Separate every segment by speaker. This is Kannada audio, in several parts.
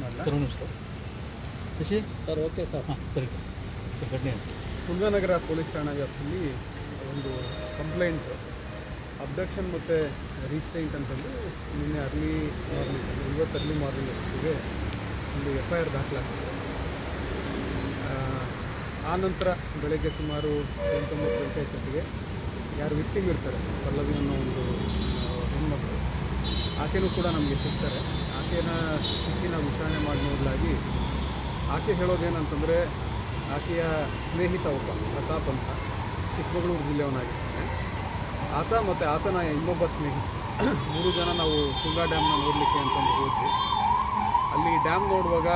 Speaker 1: ಮಾಡಲ್ಲ
Speaker 2: ಸರ್ ನಿಮಿಷ sir. Shashi?
Speaker 1: Sir okay sir.
Speaker 2: ಹಾಂ ಸರಿ ಸರ್. ಸರ್?
Speaker 1: ಕುಂದನಗರ ಪೊಲೀಸ್ ಠಾಣಾ ವ್ಯಾಪ್ತಿಯಲ್ಲಿ ಒಂದು ಕಂಪ್ಲೇಂಟ್ ಅಬ್ಡಕ್ಷನ್ ಮತ್ತು ರೀಸ್ಟೈಂಟ್ ಅಂತಂದು ನಿನ್ನೆ ಅರ್ಲಿ ಮಾರ್ನಿಂಗ್ ಅಂದರೆ ಇವತ್ತು ಅರ್ಲಿ ಮಾರ್ನಿಂಗ್ ಅಷ್ಟೊತ್ತಿಗೆ ಒಂದು ಎಫ್ ಐ ಆರ್ ದಾಖಲಾಗಿದೆ. ಆ, ಆ ನಂತರ ಬೆಳಗ್ಗೆ ಸುಮಾರು ಎಂಟೊಂಬತ್ತು ಗಂಟೆ ಅಷ್ಟೊತ್ತಿಗೆ ಯಾರು ವಿಕ್ಟಿಮ್ ಇರ್ತಾರೆ ಪಲ್ಲವಿ ಅನ್ನೋ ಒಂದು ಹೆಣ್ಮಕ್ಳು ಆಕೆನೂ ಕೂಡ ನಮಗೆ ಸಿಗ್ತಾರೆ. ಆಕೆನ ಸ್ಥಿತಿನ ವಿಚಾರಣೆ ಮಾಡಿ ನೋಡಲಾಗಿ ಆಕೆ ಹೇಳೋದೇನಂತಂದರೆ, ಆಕೆಯ ಸ್ನೇಹಿತ ಒಬ್ಬ, ಪ್ರತಾಪ್ ಅಂತ, ಚಿಕ್ಕಮಗಳೂರು ಜಿಲ್ಲೆಯವನಾಗಿರ್ತಾನೆ ಆತ ಮತ್ತು ಆತನ ಇನ್ನೊಬ್ಬ ಸ್ನೇಹಿತ. ಮೂರು ಜನ ನಾವು ತುಂಗಾ ಡ್ಯಾಮ್ನ ನೋಡಲಿಕ್ಕೆ ಅಂತಂದು ಹೋದ್ವಿ. ಅಲ್ಲಿ ಡ್ಯಾಮ್ ನೋಡುವಾಗ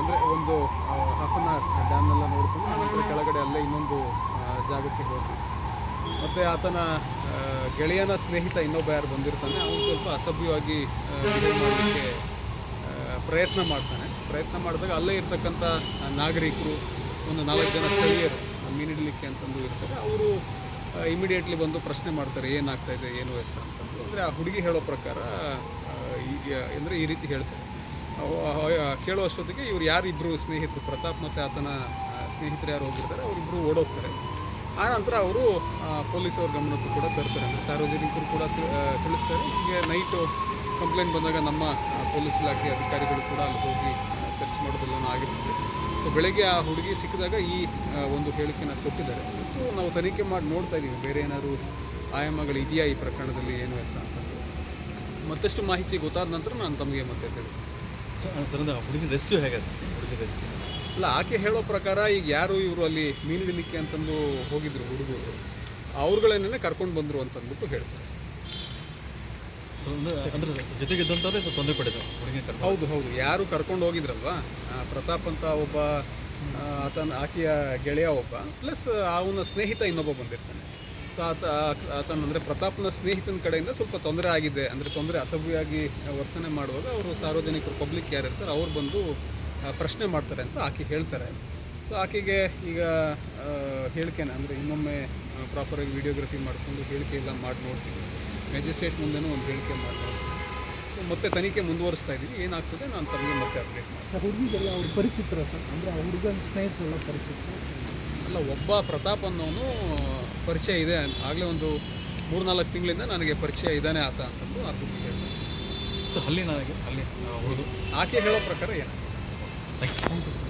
Speaker 1: ಅಂದರೆ ಒಂದು ಹಾಫ್ ಅನ್ ಅವರ್ ಡ್ಯಾಮ್ನೆಲ್ಲ ನೋಡ್ಕೊಂಡು ಆನಂತರ ಕೆಳಗಡೆ ಅಲ್ಲೇ ಇನ್ನೊಂದು ಜಾಗಕ್ಕೆ ಹೋದ್ವಿ. ಮತ್ತು ಆತನ ಗೆಳೆಯನ ಸ್ನೇಹಿತ ಇನ್ನೊಬ್ಬ ಯಾರು ಬಂದಿರ್ತಾನೆ, ಅವನು ಸ್ವಲ್ಪ ಅಸಭ್ಯವಾಗಿ ಬಿಹೇವ್ ಮಾಡಲಿಕ್ಕೆ ಪ್ರಯತ್ನ ಮಾಡ್ತಾನೆ. ಪ್ರಯತ್ನ ಮಾಡಿದಾಗ ಅಲ್ಲೇ ಇರ್ತಕ್ಕಂಥ ನಾಗರಿಕರು, ಒಂದು ನಾಲ್ಕು ಜನ ಸ್ಥಳೀಯರು ಮೀನಿಡಲಿಕ್ಕೆ ಅಂತಂದು ಇರ್ತಾರೆ. ಅವರು ಇಮಿಡಿಯೇಟ್ಲಿ ಬಂದು ಪ್ರಶ್ನೆ ಮಾಡ್ತಾರೆ, ಏನಾಗ್ತಾ ಇದೆ, ಏನು ಎತ್ತ ಅಂತಂದು. ಅಂದರೆ ಆ ಹುಡುಗಿ ಹೇಳೋ ಪ್ರಕಾರ ಅಂದರೆ ಈ ರೀತಿ ಹೇಳ್ತಾರೆ. ಕೇಳುವಷ್ಟೊತ್ತಿಗೆ ಇವ್ರು ಯಾರಿಬ್ಬರು ಸ್ನೇಹಿತರು, ಪ್ರತಾಪ್ ಮತ್ತು ಆತನ ಸ್ನೇಹಿತರು ಯಾರು ಹೋಗಿರ್ತಾರೆ ಅವರಿಬ್ಬರು ಓಡೋಗ್ತಾರೆ. ಆ ನಂತರ ಅವರು ಪೊಲೀಸವ್ರ ಗಮನಕ್ಕೂ ಕೂಡ ತರ್ತಾರೆ ಅಂದರೆ ಸಾರ್ವಜನಿಕರು ಕೂಡ ತಿಳಿಸ್ತಾರೆ. ಹೀಗೆ ನೈಟು ಕಂಪ್ಲೇಂಟ್ ಬಂದಾಗ ನಮ್ಮ ಪೊಲೀಸ್ ಇಲಾಖೆ ಅಧಿಕಾರಿಗಳು ಕೂಡ ಅಲ್ಲಿ ಹೋಗಿ ಸರ್ಚ್ ಮಾಡೋದೆಲ್ಲನೂ ಆಗಿರ್ತದೆ. ಸೊ ಬೆಳಗ್ಗೆ ಆ ಹುಡುಗಿ ಸಿಕ್ಕಿದಾಗ ಈ ಒಂದು ಹೇಳಿಕೆನ ಕೊಟ್ಟಿದ್ದಾರೆ. ಮತ್ತು ನಾವು ತನಿಖೆ ಮಾಡಿ ನೋಡ್ತಾ ಇದ್ದೀವಿ. ಬೇರೆ ಏನಾದರೂ ಆಯಾಮಗಳು ಇದೆಯಾ ಈ ಪ್ರಕರಣದಲ್ಲಿ, ಏನು ಅಂತ ಮತ್ತಷ್ಟು ಮಾಹಿತಿ ಗೊತ್ತಾದ ನಂತರ ನಾನು ತಮಗೆ ಮತ್ತೆ ತಿಳಿಸ್ತೀನಿ.
Speaker 2: ಸರ್ ಹುಡುಗಿ ರೆಸ್ಕ್ಯೂ ಹೇಗೆ ಹುಡುಗಿ ರೆಸ್ಕ್ಯೂ
Speaker 1: ಅಲ್ಲ ಆಕೆ ಹೇಳೋ ಪ್ರಕಾರ ಈಗ ಯಾರು ಇವರು ಅಲ್ಲಿ ಮೀನು ಹಿಡಿಲಿಕ್ಕೆ ಅಂತಂದು ಹೋಗಿದ್ರು ಹುಡುಗರು ಅವ್ರುಗಳನ್ನೇ ಕರ್ಕೊಂಡು ಬಂದರು ಅಂತಂದ್ಬಿಟ್ಟು ಹೇಳ್ತಾರೆ.
Speaker 2: ಸೊ ಅಂದ್ರೆ ಜೊತೆಗಿದ್ದಂಥವ್ರೆ ತೊಂದರೆ ಪಡಿದ್ರು ಹುಡುಗಿ
Speaker 1: ಹೌದು ಹೌದು. ಯಾರು ಕರ್ಕೊಂಡು ಹೋಗಿದ್ರಲ್ವಾ? ಪ್ರತಾಪ್ ಅಂತ ಒಬ್ಬ ಆತನ ಆಕೆಯ ಗೆಳೆಯ ಒಬ್ಬ ಪ್ಲಸ್ ಅವನ ಸ್ನೇಹಿತ ಇನ್ನೊಬ್ಬ ಬಂದಿರ್ತಾನೆ. ಸೊ ಆತ ಆತನ ಅಂದರೆ ಪ್ರತಾಪ್ನ ಸ್ನೇಹಿತನ ಕಡೆಯಿಂದ ಸ್ವಲ್ಪ ತೊಂದರೆ ಆಗಿದೆ. ಅಂದರೆ ತೊಂದರೆ ಅಸಭ್ಯವಾಗಿ ವರ್ತನೆ ಮಾಡುವಾಗ ಅವರು ಸಾರ್ವಜನಿಕರು ಪಬ್ಲಿಕ್ ಯಾರು ಇರ್ತಾರೆ ಅವ್ರು ಬಂದು ಪ್ರಶ್ನೆ ಮಾಡ್ತಾರೆ ಅಂತ ಆಕೆ ಹೇಳ್ತಾರೆ. ಸೊ ಆಕೆಗೆ ಈಗ ಹೇಳಿಕೆನ ಅಂದರೆ ಇನ್ನೊಮ್ಮೆ ಪ್ರಾಪರಾಗಿ ವಿಡಿಯೋಗ್ರಫಿ ಮಾಡಿಕೊಂಡು ಹೇಳಿಕೆ ಎಲ್ಲ ಮಾಡಿ ನೋಡ್ತೀವಿ ಮ್ಯಾಜಿಸ್ಟ್ರೇಟ್ ಮುಂದೆನೂ ಒಂದು ಹೇಳಿಕೆ ಮಾಡ್ತಾರೆ ನೋಡ್ತೀವಿ ಸೊ ಮತ್ತೆ ತನಿಖೆ ಮುಂದುವರಿಸ್ತಾ ಇದ್ದೀವಿ ಏನಾಗ್ತದೆ ನಾನು ತಮಗೆ ಮತ್ತೆ ಅಪ್ಡೇಟ್ ಮಾಡ್ತೀನಿ.
Speaker 3: ಸರ್ ಹುಡುಗಿಗೆಲ್ಲ ಅವ್ರು ಪರಿಚಿತ್ರ ಸರ್ ಅಂದರೆ ಆ ಹುಡುಗನ ಸ್ನೇಹಿತರೆಲ್ಲ ಪರಿಚಿತ್ರ?
Speaker 1: ಅಲ್ಲ ಒಬ್ಬ ಪ್ರತಾಪ್ ಅನ್ನೋನು ಪರಿಚಯ ಇದೆ ಆಗಲೇ ಒಂದು ಮೂರ್ನಾಲ್ಕು ತಿಂಗಳಿಂದ ನನಗೆ ಪರಿಚಯ ಇದ್ದಾನೆ ಆತ ಅಂತಂದು ಆ ಹುಡುಗಿ ಹೇಳ್ತಾರೆ
Speaker 2: ಸೊ ಅಲ್ಲಿ ನನಗೆ ಅಲ್ಲಿ ಹುಡುಗ
Speaker 1: ಆಕೆ ಹೇಳೋ ಪ್ರಕಾರ ಏನು?
Speaker 2: Like